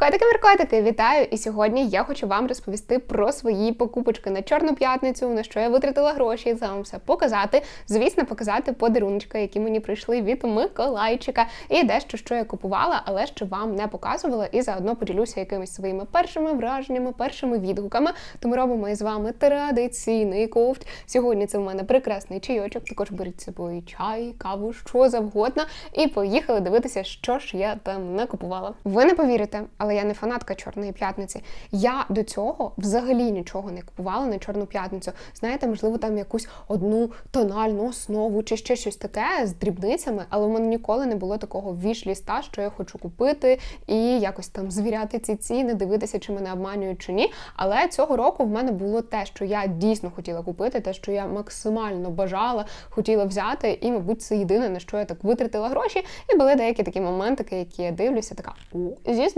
Котики меркотики вітаю! І сьогодні я хочу вам розповісти про свої покупочки на чорну п'ятницю, на що я витратила гроші, за вам все показати. Звісно, показати подарунки, які мені прийшли від Миколайчика, і дещо, що я купувала, але що вам не показувала, і заодно поділюся якимись своїми першими враженнями, першими відгуками. Тому робимо із вами традиційний ковт. Сьогодні це в мене прекрасний чайочок. Також беріть з собою чай, каву, що завгодно. І поїхали дивитися, що ж я там не купувала. Ви не повірите, але я не фанатка Чорної п'ятниці. Я до цього взагалі нічого не купувала на Чорну п'ятницю. Знаєте, можливо, там якусь одну тональну основу чи ще щось таке з дрібницями, але в мене ніколи не було такого віш-ліста, що я хочу купити, і якось там звіряти ці ціни, дивитися, чи мене обманюють чи ні. Але цього року в мене було те, що я дійсно хотіла купити, те, що я максимально бажала, хотіла взяти, і, мабуть, це єдине, на що я так витратила гроші. І були деякі такі моментики, які я дивлюся, така о, зі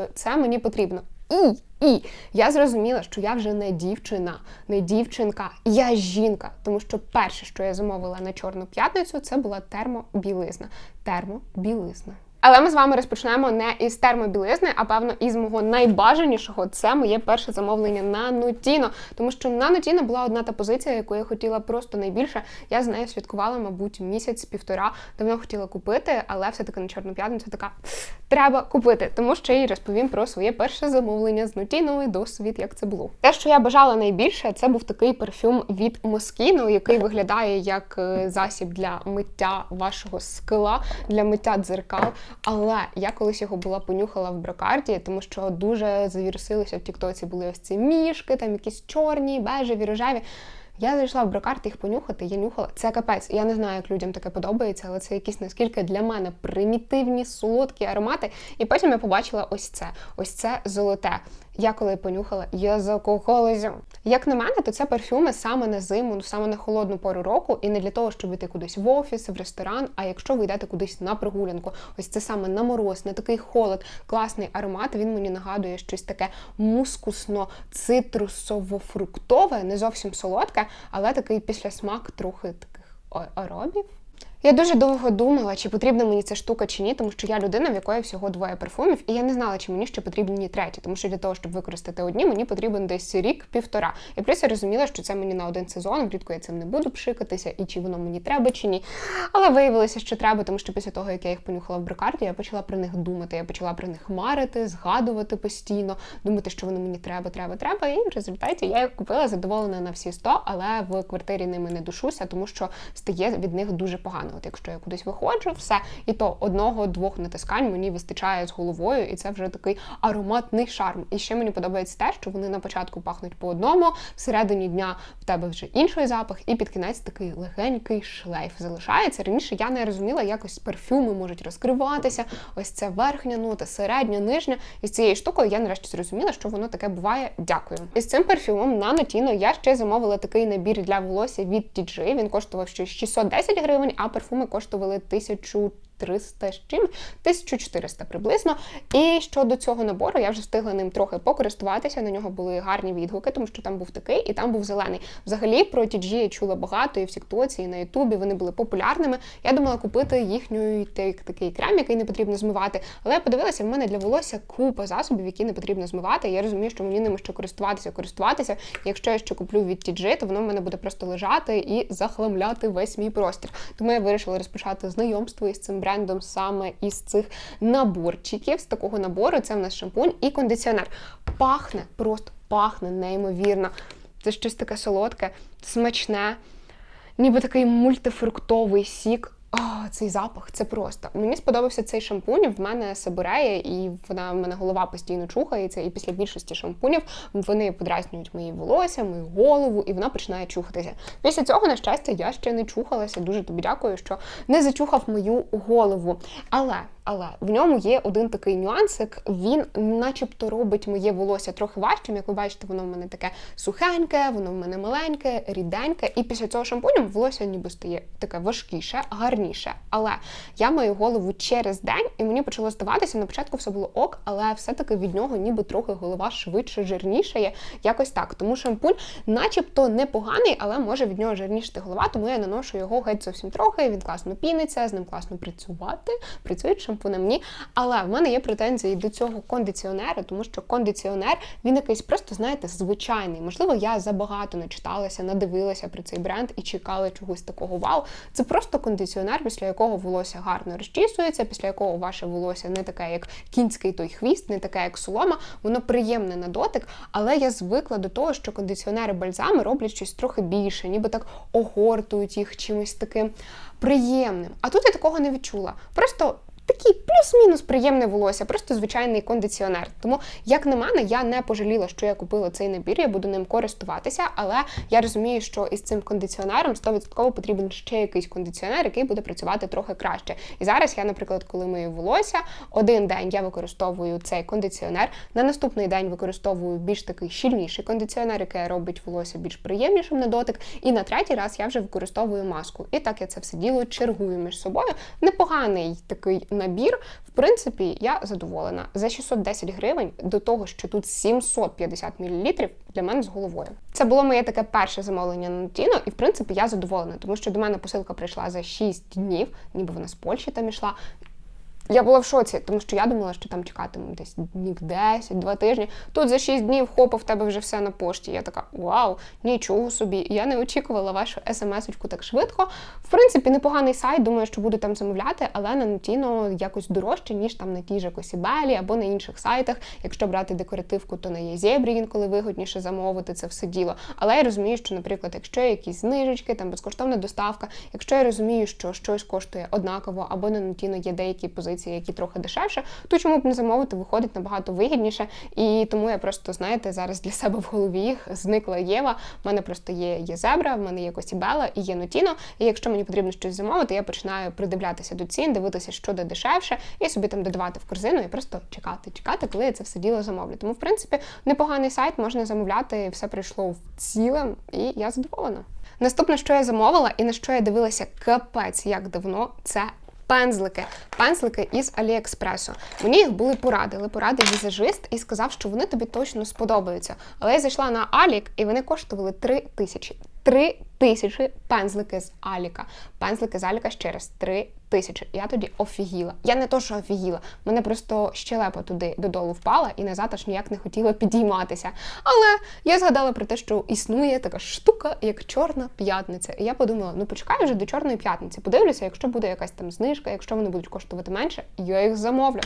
знижечкою, це мені потрібно. І і я зрозуміла, що я вже не дівчина, не дівчинка, я жінка. Тому що перше, що я замовила на чорну п'ятницю, це була термобілизна. Термобілизна. Але ми з вами розпочнемо не із термобілизни, а певно із мого найбажанішого. Це моє перше замовлення на Нутіно. Тому що на Нутіно була одна та позиція, яку я хотіла просто найбільше. Я з нею святкувала, мабуть, місяць-півтора. Давно хотіла купити, але все-таки на Чорну п'ятницю така треба купити. Тому що я розповім про своє перше замовлення з Нутіно і досвід, як це було. Те, що я бажала найбільше, це був такий парфюм від Москіно, який виглядає як е, засіб для миття вашого скла, для миття дзеркал. Але я колись його була понюхала в брокарді, тому що дуже завірусилися в Тіктоці були ось ці мішки, там якісь чорні, бежеві, рожеві. Я зайшла в брокарт їх понюхати, я нюхала. Це капець. Я не знаю, як людям таке подобається, але це якісь наскільки для мене примітивні, солодкі аромати. І потім я побачила ось це. Ось це золоте. Я коли понюхала, я закохалася. Як на мене, то це парфюми саме на зиму, ну саме на холодну пору року, і не для того, щоб йти кудись в офіс, в ресторан. А якщо ви йдете кудись на прогулянку, ось це саме на мороз, на такий холод, класний аромат. Він мені нагадує щось таке мускусно, цитрусово-фруктове, не зовсім солодке, але такий післясмак трохи таких аробів. Я дуже довго думала, чи потрібна мені ця штука чи ні, тому що я людина, в якої всього двоє парфумів, і я не знала, чи мені ще потрібні треті, тому що для того, щоб використати одні, мені потрібен десь рік-півтора. І плюс я розуміла, що це мені на один сезон, влітку я цим не буду пшикатися, і чи воно мені треба, чи ні. Але виявилося, що треба, тому що після того, як я їх понюхала в брокарді, я почала про них думати. Я почала про них марити, згадувати постійно, думати, що вони мені треба, треба, треба. І в результаті я їх купила задоволена на всі 100, але в квартирі ними не душуся, тому що стає від них дуже погано. От якщо я кудись виходжу, все, і то одного-двох натискань мені вистачає з головою, і це вже такий ароматний шарм. І ще мені подобається те, що вони на початку пахнуть по одному, всередині дня в тебе вже інший запах, і під кінець такий легенький шлейф залишається. Раніше я не розуміла, як ось парфюми можуть розкриватися. Ось це верхня нота, середня, нижня. І з цією штукою я нарешті зрозуміла, що воно таке буває. Дякую. І з цим парфюмом на Notino я ще замовила такий набір для волосся від TG. Він коштував щось 610 гривень, а парфуми коштували 1000 300 з чим, 1400 приблизно. І щодо цього набору, я вже встигла ним трохи покористуватися. На нього були гарні відгуки, тому що там був такий і там був зелений. Взагалі про TG я чула багато і в Сіктоці, і на Ютубі вони були популярними. Я думала купити їхню такий крем, який не потрібно змивати. Але я подивилася, в мене для волосся купа засобів, які не потрібно змивати. Я розумію, що мені ними ще користуватися, користуватися. Якщо я ще куплю від TG, то воно в мене буде просто лежати і захламляти весь мій простір. Тому я вирішила розпочати знайомство із цим брендом брендом саме із цих наборчиків. З такого набору це в нас шампунь і кондиціонер. Пахне, просто пахне неймовірно. Це щось таке солодке, смачне, ніби такий мультифруктовий сік. О, цей запах, це просто. Мені сподобався цей шампунь. В мене сабуреє, і вона в мене голова постійно чухається. І після більшості шампунів вони подразнюють мої волосся, мою голову, і вона починає чухатися. Після цього, на щастя, я ще не чухалася. Дуже тобі дякую, що не зачухав мою голову. Але але в ньому є один такий нюансик. Він, начебто, робить моє волосся трохи важчим. Як ви бачите, воно в мене таке сухеньке, воно в мене маленьке, ріденьке. І після цього шампуню волосся ніби стає таке важкіше, гарніше. Але я маю голову через день, і мені почало здаватися, на початку все було ок, але все-таки від нього ніби трохи голова швидше, жирнішає. Якось так. Тому шампунь, начебто, непоганий, але може від нього жирнішити голова, тому я наношу його геть зовсім трохи. Він класно піниться, з ним класно працювати. Працюють шампунем ні. Але в мене є претензії до цього кондиціонера, тому що кондиціонер він якийсь просто, знаєте, звичайний. Можливо, я забагато начиталася, надивилася про цей бренд і чекала чогось такого вау. Це просто кондиціонер, після якого волосся гарно розчісується, після якого ваше волосся не таке, як кінський той хвіст, не таке, як солома. Воно приємне на дотик, але я звикла до того, що кондиціонери бальзами роблять щось трохи більше, ніби так огортують їх чимось таким приємним. А тут я такого не відчула. Просто такий плюс-мінус приємне волосся, просто звичайний кондиціонер. Тому, як на мене, я не пожаліла, що я купила цей набір, я буду ним користуватися, але я розумію, що із цим кондиціонером 100% потрібен ще якийсь кондиціонер, який буде працювати трохи краще. І зараз я, наприклад, коли мию волосся, один день я використовую цей кондиціонер, на наступний день використовую більш такий щільніший кондиціонер, який робить волосся більш приємнішим на дотик. І на третій раз я вже використовую маску. І так я це все діло чергую між собою. Непоганий такий набір. В принципі, я задоволена. За 610 гривень до того, що тут 750 мл, для мене з головою. Це було моє таке перше замовлення на Тіно, і в принципі я задоволена, тому що до мене посилка прийшла за 6 днів, ніби вона з Польщі там ішла. Я була в шоці, тому що я думала, що там чекатиму десь днів 10, 2 тижні. Тут за 6 днів хопа в тебе вже все на пошті. Я така, вау, нічого собі. Я не очікувала вашу смс-очку так швидко. В принципі, непоганий сайт, думаю, що буду там замовляти, але на Нотіно якось дорожче, ніж там на тій же Косібелі або на інших сайтах. Якщо брати декоративку, то на Єзебрі інколи вигодніше замовити це все діло. Але я розумію, що, наприклад, якщо є якісь знижечки, там безкоштовна доставка, якщо я розумію, що щось коштує однаково, або на Нотіно є деякі позиції які трохи дешевше, то чому б не замовити, виходить набагато вигідніше. І тому я просто, знаєте, зараз для себе в голові зникла Єва. У мене просто є є зебра, в мене є Косібела і є Нотіно. І якщо мені потрібно щось замовити, я починаю придивлятися до цін, дивитися, що де дешевше, і собі там додавати в корзину і просто чекати, чекати, коли я це все діло замовлю. Тому, в принципі, непоганий сайт можна замовляти, все прийшло в ціле, і я задоволена. Наступне, що я замовила, і на що я дивилася капець як давно, це пензлики. Пензлики із Аліекспресу. Мені їх були порадили, порадив візажист і сказав, що вони тобі точно сподобаються. Але я зайшла на Алік, і вони коштували 3 тисячі. 3 тисячі пензлики з Аліка. Пензлики з Аліка ще 3 тисячі. Я тоді офігіла. Я не то, що офігіла, мене просто щелепа туди додолу впала і назад аж ніяк не хотіла підійматися. Але я згадала про те, що існує така штука, як Чорна п'ятниця. І я подумала: ну почекаю вже до Чорної п'ятниці. Подивлюся, якщо буде якась там знижка, якщо вони будуть коштувати менше, я їх замовлю.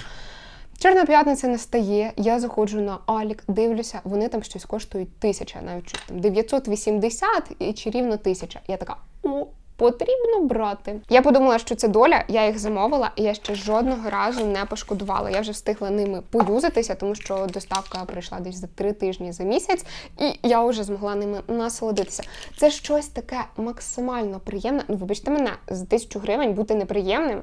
Чорна п'ятниця не стає, я заходжу на Алік, дивлюся, вони там щось коштують тисяча, навіть там 980 і чи рівно тисяча. Я така, о, Потрібно брати. Я подумала, що це доля, я їх замовила, і я ще жодного разу не пошкодувала. Я вже встигла ними поюзатися, тому що доставка прийшла десь за три тижні за місяць, і я вже змогла ними насолодитися. Це щось таке максимально приємне. Ну, вибачте мене, за тисячу гривень бути неприємним.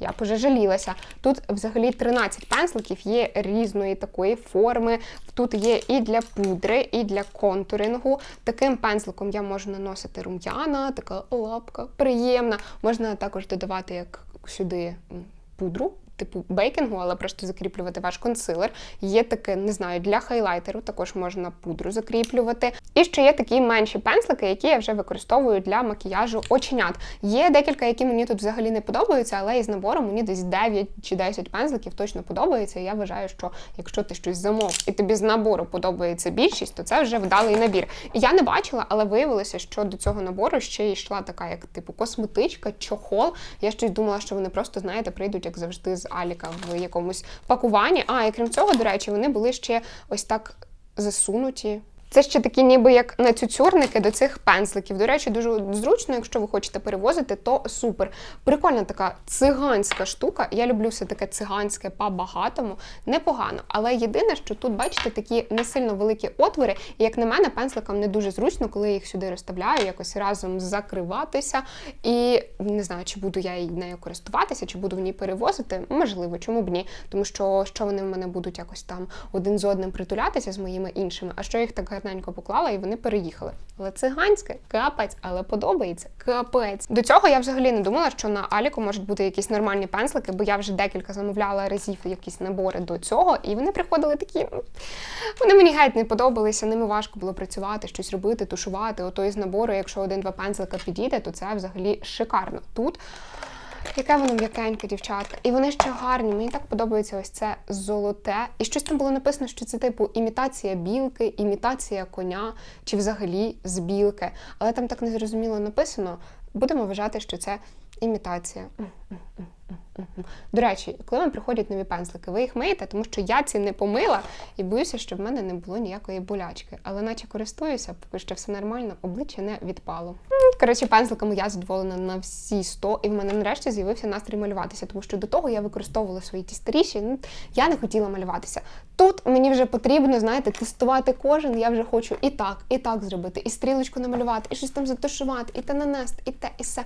Я пожалілася. Тут взагалі 13 пензликів є різної такої форми. Тут є і для пудри, і для контурингу. Таким пензликом я можу наносити рум'яна, така лапка приємна. Можна також додавати як сюди пудру типу бейкінгу, але просто закріплювати ваш консилер. Є таке, не знаю, для хайлайтеру також можна пудру закріплювати. І ще є такі менші пензлики, які я вже використовую для макіяжу оченят. Є декілька, які мені тут взагалі не подобаються, але із набором мені десь 9 чи 10 пензликів точно подобається. Я вважаю, що якщо ти щось замов і тобі з набору подобається більшість, то це вже вдалий набір. Я не бачила, але виявилося, що до цього набору ще йшла така, як типу косметичка, чохол. Я щось думала, що вони просто, знаєте, прийдуть, як завжди, з Аліка в якомусь пакуванні. А і крім цього, до речі, вони були ще ось так засунуті. Це ще такі, ніби як нацюцюрники до цих пензликів. До речі, дуже зручно, якщо ви хочете перевозити, то супер. Прикольна така циганська штука. Я люблю все таке циганське по-багатому, непогано. Але єдине, що тут, бачите, такі не сильно великі отвори, і як на мене, пензликам не дуже зручно, коли я їх сюди розставляю, якось разом закриватися. І не знаю, чи буду я нею користуватися, чи буду в ній перевозити. Можливо, чому б ні. Тому що що вони в мене будуть якось там один з одним притулятися з моїми іншими, а що їх так гарненько поклала, і вони переїхали. Але циганське капець, але подобається капець. До цього я взагалі не думала, що на Аліку можуть бути якісь нормальні пензлики, бо я вже декілька замовляла разів якісь набори до цього, і вони приходили такі. Вони мені геть не подобалися, ними важко було працювати, щось робити, тушувати. Ото із набору, якщо один-два пензлика підійде, то це взагалі шикарно. Тут Яке воно м'якеньке, дівчатка. І вони ще гарні. Мені так подобається ось це золоте. І щось там було написано, що це типу імітація білки, імітація коня, чи взагалі з білки. Але там так незрозуміло написано. Будемо вважати, що це імітація. До речі, коли вам приходять нові пензлики, ви їх миєте, тому що я ці не помила і боюся, щоб в мене не було ніякої болячки. Але наче користуюся, поки що все нормально, обличчя не відпало. Коротше, пензликами я задоволена на всі 100, і в мене нарешті з'явився настрій малюватися, тому що до того я використовувала свої ті старіші. Ну, я не хотіла малюватися. Тут мені вже потрібно, знаєте, тестувати кожен. Я вже хочу і так, і так зробити, і стрілочку намалювати, і щось там затушувати, і те нанести, і те, і все.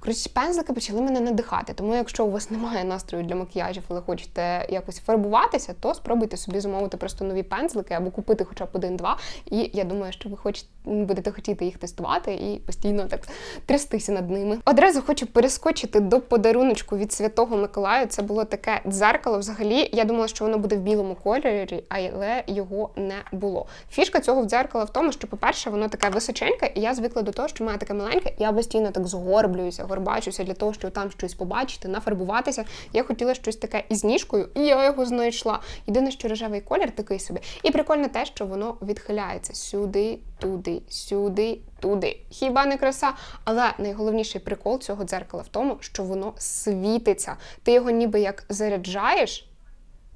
Коротше, пензлики почали мене надихати. Тому, якщо у вас немає настрою для макіяжів, але хочете якось фарбуватися, то спробуйте собі замовити просто нові пензлики або купити хоча б один-два. І я думаю, що ви хочете будете хотіти їх тестувати і постійно так трястися над ними. Одразу хочу перескочити до подаруночку від Святого Миколая. Це було таке дзеркало. Взагалі, я думала, що воно буде в білому кольорі, але його не було. Фішка цього дзеркала в тому, що, по-перше, воно таке височеньке, і я звикла до того, що мене таке маленьке. Я постійно так згорблююся, горбачуся для того, щоб там щось побачити, нафарбуватися. Я хотіла щось таке із ніжкою, і я його знайшла. Єдине, що рожевий колір такий собі. І прикольно те, що воно відхиляється сюди, туди, сюди, туди. Хіба не краса? Але найголовніший прикол цього дзеркала в тому, що воно світиться. Ти його ніби як заряджаєш.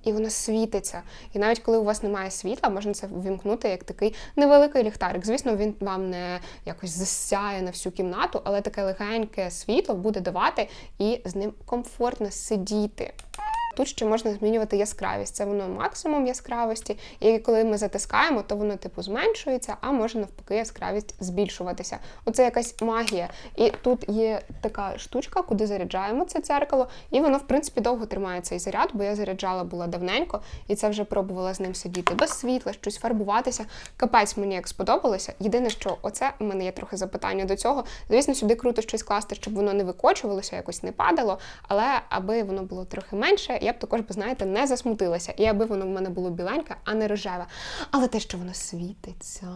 І воно світиться. І навіть коли у вас немає світла, можна це ввімкнути як такий невеликий ліхтарик. Звісно, він вам не якось засяє на всю кімнату, але таке легеньке світло буде давати і з ним комфортно сидіти. Тут ще можна змінювати яскравість. Це воно максимум яскравості. І коли ми затискаємо, то воно типу зменшується, а може навпаки яскравість збільшуватися. Оце якась магія. І тут є така штучка, куди заряджаємо це дзеркало, і воно, в принципі, довго тримає цей заряд, бо я заряджала була давненько, і це вже пробувала з ним сидіти без світла, щось фарбуватися. Капець мені як сподобалося. Єдине, що оце у мене є трохи запитання до цього. Звісно, сюди круто щось класти, щоб воно не викочувалося, якось не падало. Але аби воно було трохи менше, я б також знаєте, не засмутилася. І аби воно в мене було біленьке, а не рожеве. Але те, що воно світиться.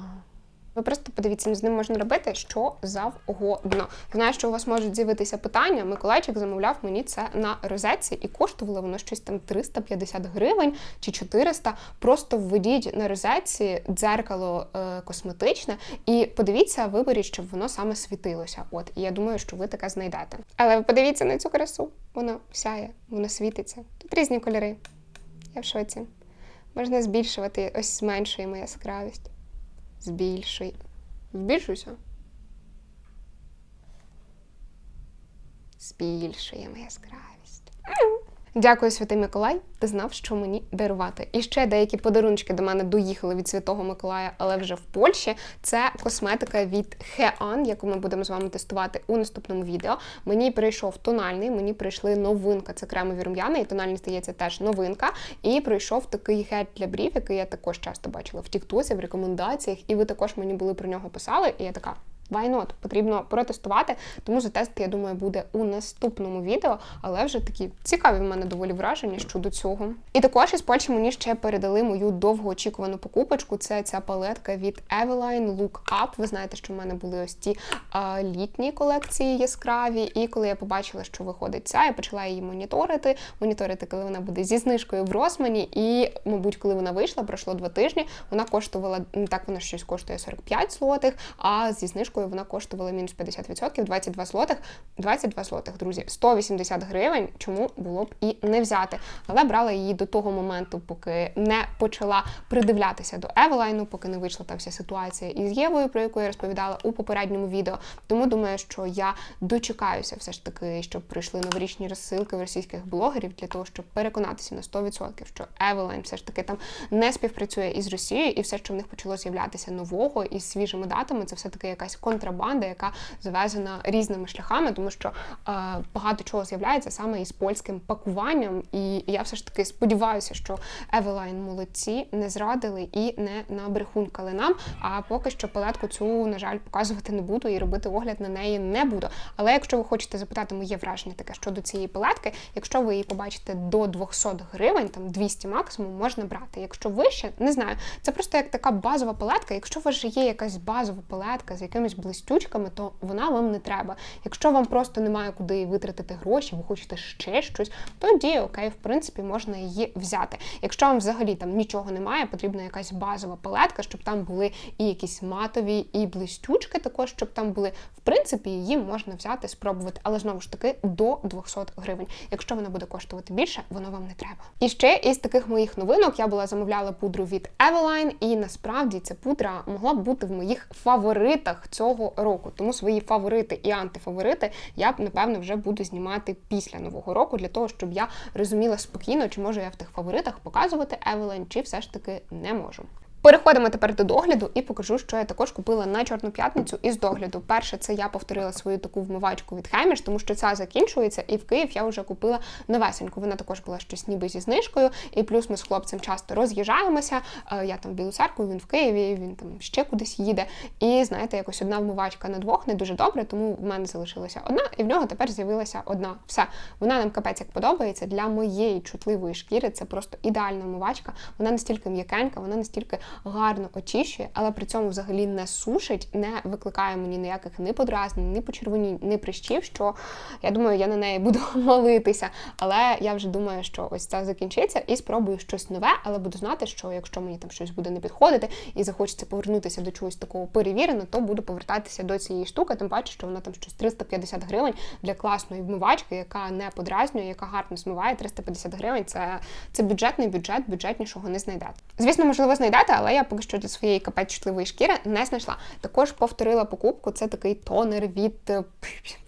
Ви просто подивіться, з ним можна робити що завгодно. Знаю, що у вас можуть з'явитися питання. Миколайчик замовляв мені це на розетці і коштувало воно щось там 350 гривень чи 400. Просто введіть на розетці дзеркало е, косметичне і подивіться, виберіть, щоб воно саме світилося. От і я думаю, що ви таке знайдете. Але ви подивіться на цю красу. Воно сяє, воно світиться. Тут різні кольори. Я в шоці. Можна збільшувати, ось зменшуємо яскравість. Збільшуй. Збільшуйся. Збільшуємо яскравість. Дякую, Святий Миколай. Ти знав, що мені дарувати. І ще деякі подарунки до мене доїхали від Святого Миколая, але вже в Польщі. Це косметика від Hean, яку ми будемо з вами тестувати у наступному відео. Мені прийшов тональний, мені прийшли новинка. Це кремові рум'яна, і тональний здається теж новинка. І прийшов такий гель для брів, який я також часто бачила в Тіктосі, в рекомендаціях. І ви також мені були про нього писали. І я така. Why not? Потрібно протестувати, тому за тест, я думаю, буде у наступному відео, але вже такі цікаві в мене доволі враження щодо цього. І також із Польщі мені ще передали мою довгоочікувану покупочку. Це ця палетка від Eveline Look Up. Ви знаєте, що в мене були ось ті а, літні колекції яскраві. І коли я побачила, що виходить ця, я почала її моніторити. Моніторити, коли вона буде зі знижкою в Росмані. І, мабуть, коли вона вийшла, пройшло два тижні. Вона коштувала не так, вона щось коштує 45 злотих, а зі знижкою вона коштувала мінус 50%, 22 злотих. 22 злотих, друзі, 180 гривень, чому було б і не взяти. Але брала її до того моменту, поки не почала придивлятися до Евелайну, поки не вийшла та вся ситуація із Євою, про яку я розповідала у попередньому відео. Тому думаю, що я дочекаюся все ж таки, щоб прийшли новорічні розсилки в російських блогерів для того, щоб переконатися на 100%, що Евелайн все ж таки там не співпрацює із Росією, і все, що в них почало з'являтися нового із свіжими датами, це все таки якась контрабанда, яка завезена різними шляхами, тому що е, багато чого з'являється саме із польським пакуванням. І я все ж таки сподіваюся, що Евелайн молодці не зрадили і не набрехунькали нам. А поки що палетку цю, на жаль, показувати не буду і робити огляд на неї не буду. Але якщо ви хочете запитати моє враження таке щодо цієї палетки, якщо ви її побачите до 200 гривень, там 200 максимум, можна брати. Якщо вище, не знаю, це просто як така базова палетка. Якщо у вас є якась базова палетка з якимись якимись блистючками, то вона вам не треба. Якщо вам просто немає куди витратити гроші, ви хочете ще щось, тоді окей, в принципі, можна її взяти. Якщо вам взагалі там нічого немає, потрібна якась базова палетка, щоб там були і якісь матові, і блистючки, також щоб там були. В принципі, її можна взяти, спробувати, але знову ж таки до 200 гривень. Якщо вона буде коштувати більше, воно вам не треба. І ще із таких моїх новинок я була замовляла пудру від Eveline, і насправді ця пудра могла б бути в моїх фаворитах цього року. Тому свої фаворити і антифаворити я б напевно вже буду знімати після нового року, для того, щоб я розуміла спокійно, чи можу я в тих фаворитах показувати Евелен, чи все ж таки не можу. Переходимо тепер до догляду і покажу, що я також купила на Чорну п'ятницю із догляду. Перше, це я повторила свою таку вмивачку від Хеміш, тому що ця закінчується, і в Київ я вже купила новесеньку. Вона також була щось ніби зі знижкою. І плюс ми з хлопцем часто роз'їжджаємося. Е, Я там в Білу церкву, він в Києві, він там ще кудись їде. І знаєте, якось одна вмивачка на двох не дуже добре, тому в мене залишилася одна, і в нього тепер з'явилася одна. Все, вона нам капець як подобається. Для моєї чутливої шкіри це просто ідеальна вмивачка. Вона настільки м'якенька, вона настільки гарно очищує, але при цьому взагалі не сушить, не викликає мені ніяких ні подразнень, ні почервонінь, ні прищів. Що я думаю, я на неї буду молитися. Але я вже думаю, що ось це закінчиться і спробую щось нове, але буду знати, що якщо мені там щось буде не підходити і захочеться повернутися до чогось такого перевіреного, то буду повертатися до цієї штуки. Тим паче, що вона там щось 350 гривень для класної вмивачки, яка не подразнює, яка гарно змиває. 350 гривень це, це бюджетний бюджет, бюджетнішого не знайдете. Звісно, можливо, знайдете, але я поки що для своєї капець чутливої шкіри не знайшла. Також повторила покупку. Це такий тонер від. е,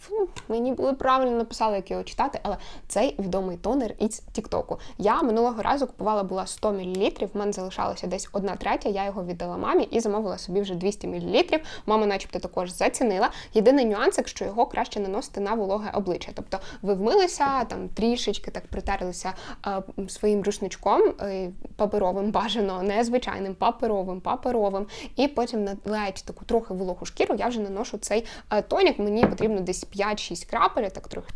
фу, Мені було правильно написали, як його читати, але цей відомий тонер із Тіктоку. Я минулого разу купувала була 100 мл, в мене залишалося десь одна третя. Я його віддала мамі і замовила собі вже 200 мл. Мама, начебто, також зацінила. Єдиний нюанс, що його краще наносити на вологе обличчя. Тобто ви вмилися, там трішечки так притерлися е, своїм рушничком е, паперовим, бажано, не звичайним, паперовим, паперовим, і потім на ледь таку трохи вологу шкіру я вже наношу цей е, тонік. Мені потрібно десь 5-6 крапель, так трохи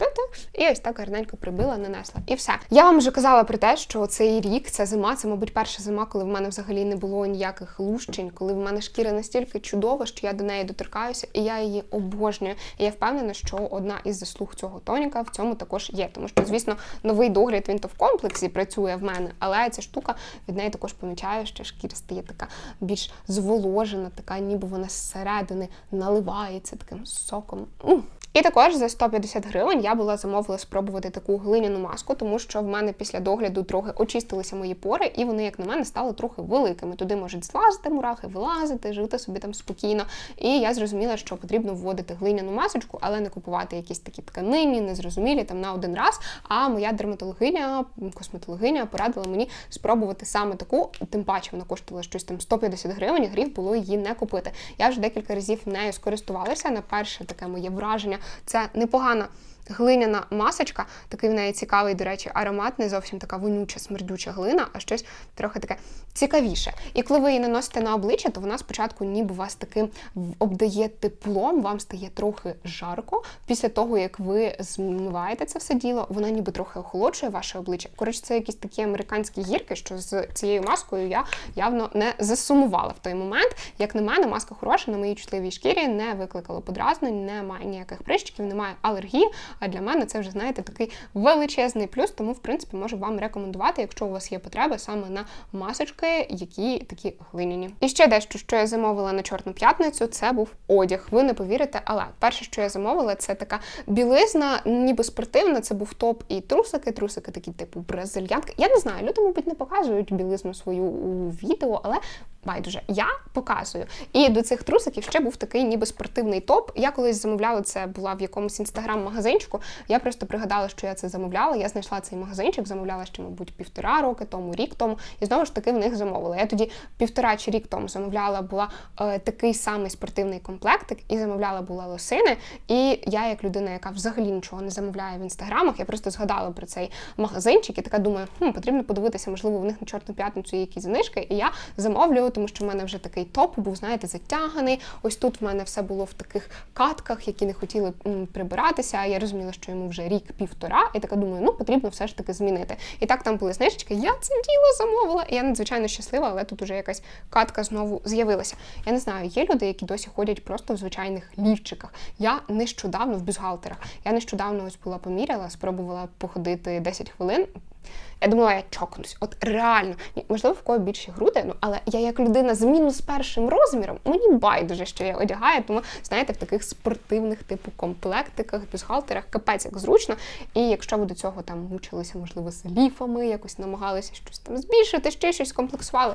і ось так гарненько прибила, нанесла. І все. Я вам вже казала про те, що цей рік, ця зима, це, мабуть, перша зима, коли в мене взагалі не було ніяких лущень, коли в мене шкіра настільки чудова, що я до неї доторкаюся, і я її обожнюю. І я впевнена, що одна із заслуг цього тоніка в цьому також є. Тому що, звісно, новий догляд він то в комплексі працює в мене, але ця штука від неї також помічаю, що шкіра стає така більш зволожена, така, ніби вона зсередини наливається таким соком. І також за 150 гривень я була замовила спробувати таку глиняну маску, тому що в мене після догляду трохи очистилися мої пори, і вони, як на мене, стали трохи великими. Туди можуть злазити мурахи, вилазити, жити собі там спокійно. І я зрозуміла, що потрібно вводити глиняну масочку, але не купувати якісь такі тканинні, незрозумілі там на один раз. А моя дерматологиня, косметологиня порадила мені спробувати саме таку, тим паче вона коштувала щось там 150 гривень, гріх було її не купити. Я вже декілька разів нею скористувалася. На перше таке моє враження це непогана. Глиняна масочка, такий в неї цікавий, до речі, аромат, не зовсім така вонюча, смердюча глина, а щось трохи таке цікавіше. І коли ви її наносите на обличчя, то вона спочатку ніби вас таким обдає теплом, вам стає трохи жарко. Після того, як ви змиваєте це все діло, вона ніби трохи охолоджує ваше обличчя. Коротше, це якісь такі американські гірки, що з цією маскою я явно не засумувала в той момент. Як на мене, маска хороша на моїй чутливій шкірі, не викликала подразнень, немає ніяких прищиків, немає алергії. А для мене це вже, знаєте, такий величезний плюс, тому, в принципі, можу вам рекомендувати, якщо у вас є потреба саме на масочки, які такі глиняні. І ще дещо, що я замовила на Чорну п'ятницю, це був одяг. Ви не повірите, але перше, що я замовила, це така білизна, ніби спортивна. Це був топ і трусики. Трусики такі, типу, бразильянки. Я не знаю, люди, мабуть, не показують білизну свою у відео, але байдуже, я показую. І до цих трусиків ще був такий, ніби спортивний топ. Я колись замовляла це, була в якомусь інстаграм-магазинчику. Я просто пригадала, що я це замовляла. Я знайшла цей магазинчик, замовляла ще, мабуть, півтора роки тому, рік тому, і знову ж таки в них замовила. Я тоді півтора чи рік тому замовляла була е, такий самий спортивний комплектик, і замовляла була лосини. І я, як людина, яка взагалі нічого не замовляє в інстаграмах, я просто згадала про цей магазинчик і така думаю, хм, потрібно подивитися, можливо, в них на чортну п'ятницю є якісь знижки, і я замовлю тому що в мене вже такий топ був, знаєте, затяганий. Ось тут в мене все було в таких катках, які не хотіли прибиратися. Я розуміла, що йому вже рік-півтора, і така думаю, ну потрібно все ж таки змінити. І так там були знижечки. Я це діло замовила. І я надзвичайно щаслива, але тут уже якась катка знову з'явилася. Я не знаю, є люди, які досі ходять просто в звичайних лівчиках. Я нещодавно в бюстгальтерах. Я нещодавно ось була поміряла, спробувала походити 10 хвилин. Я думала, я чокнусь. От реально, можливо, в кого більші груди, ну але я як людина з мінус першим розміром, мені байдуже, що я одягаю, тому знаєте, в таких спортивних типу комплектиках, бюстгальтерах, капець як зручно. І якщо ви до цього там мучилися, можливо, з ліфами, якось намагалися щось там збільшити, ще щось комплексували.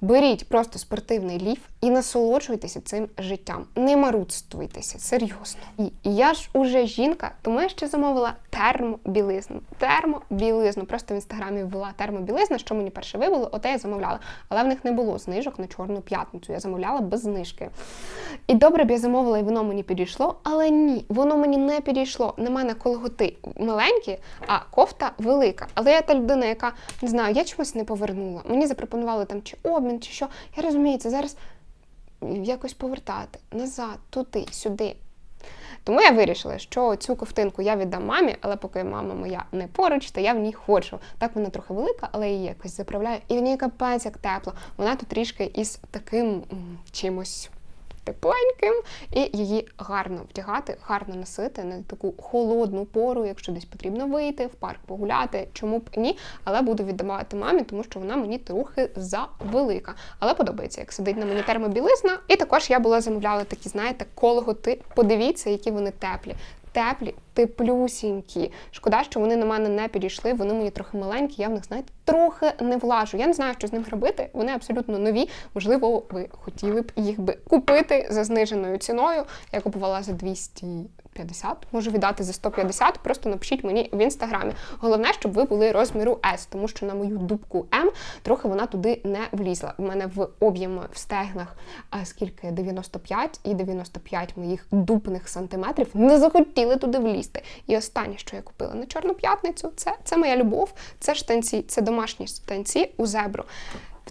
Беріть просто спортивний ліф і насолоджуйтеся цим життям. Не марудствуйтеся, серйозно. І я ж уже жінка, тому я ще замовила термобілизну. Термобілизну. Просто в інстаграмі ввела термобілизна, що мені перше вибило, оте я замовляла. Але в них не було знижок на чорну п'ятницю. Я замовляла без знижки. І добре б я замовила, і воно мені підійшло, але ні, воно мені не підійшло. На мене колготи маленькі, а кофта велика. Але я та людина, яка не знаю, я чомусь не повернула. Мені запропонували там чи обмін, чи що. Я розумію, це зараз якось повертати назад, туди, сюди. Тому я вирішила, що цю ковтинку я віддам мамі, але поки мама моя не поруч, то я в ній хочу. Так вона трохи велика, але її якось заправляю. І в ній капець як тепло. Вона тут трішки із таким чимось тепленьким, і її гарно вдягати, гарно носити на таку холодну пору, якщо десь потрібно вийти, в парк погуляти, чому б ні. Але буду віддавати мамі, тому що вона мені трохи завелика. Але подобається, як сидить на мені термобілизна. І також я була замовляла такі, знаєте, колготи. Подивіться, які вони теплі. Теплі, теплюсінькі. Шкода, що вони на мене не підійшли. Вони мені трохи маленькі, я в них, знаєте, трохи не влажу. Я не знаю, що з ними робити. Вони абсолютно нові. Можливо, ви хотіли б їх би купити за зниженою ціною. Я купувала за 250, можу віддати за 150. Просто напишіть мені в інстаграмі. Головне, щоб ви були розміру S, тому що на мою дубку М трохи вона туди не влізла. У мене в об'ємі в стегнах а, скільки 95 і 95 моїх дупних сантиметрів не захотіли туди влізти. І останнє, що я купила на Чорну п'ятницю, це, це моя любов, це штанці, це домашні штанці у зебру.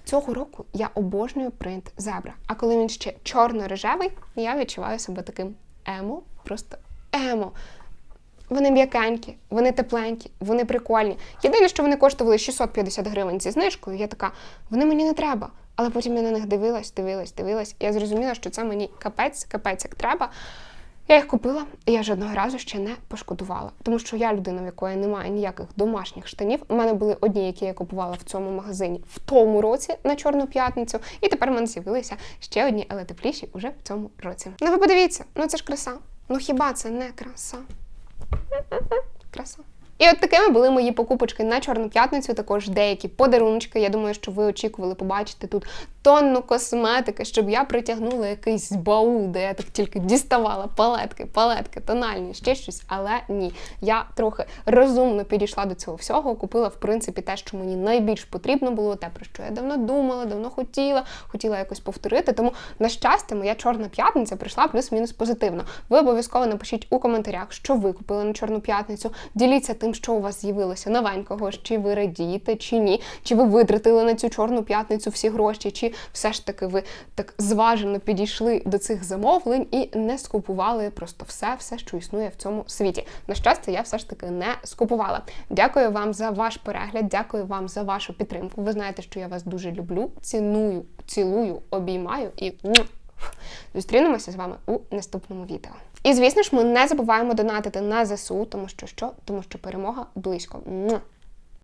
Цього року я обожнюю принт зебра. А коли він ще чорно-рожевий, я відчуваю себе таким емо, просто емо. Вони м'якенькі, вони тепленькі, вони прикольні. Єдине, що вони коштували 650 гривень зі знижкою, я така, вони мені не треба. Але потім я на них дивилась, дивилась, дивилась. І я зрозуміла, що це мені капець, капець як треба. Я їх купила, і я жодного разу ще не пошкодувала. Тому що я людина, в якої немає ніяких домашніх штанів. У мене були одні, які я купувала в цьому магазині в тому році на Чорну п'ятницю. І тепер в мене з'явилися ще одні, але тепліші уже в цьому році. Ну ви подивіться, ну це ж краса. Ну хіба це не краса? Краса. І от такими були мої покупочки на Чорну п'ятницю, також деякі подарунки. Я думаю, що ви очікували побачити тут тонну косметики, щоб я притягнула якийсь баул, де я так тільки діставала палетки, палетки, тональні, ще щось. Але ні. Я трохи розумно підійшла до цього всього, купила, в принципі, те, що мені найбільш потрібно було, те, про що я давно думала, давно хотіла, хотіла якось повторити. Тому, на щастя, моя чорна п'ятниця прийшла плюс-мінус позитивно. Ви обов'язково напишіть у коментарях, що ви купили на Чорну п'ятницю. Діліться тим, що у вас з'явилося новенького, чи ви радієте, чи ні, чи ви витратили на цю чорну п'ятницю всі гроші, чи все ж таки ви так зважено підійшли до цих замовлень і не скупували просто все, все, що існує в цьому світі. На щастя, я все ж таки не скупувала. Дякую вам за ваш перегляд, дякую вам за вашу підтримку. Ви знаєте, що я вас дуже люблю, ціную, цілую, обіймаю і зустрінемося з вами у наступному відео. І звісно ж, ми не забуваємо донатити на ЗСУ, тому що що? Тому що перемога близько.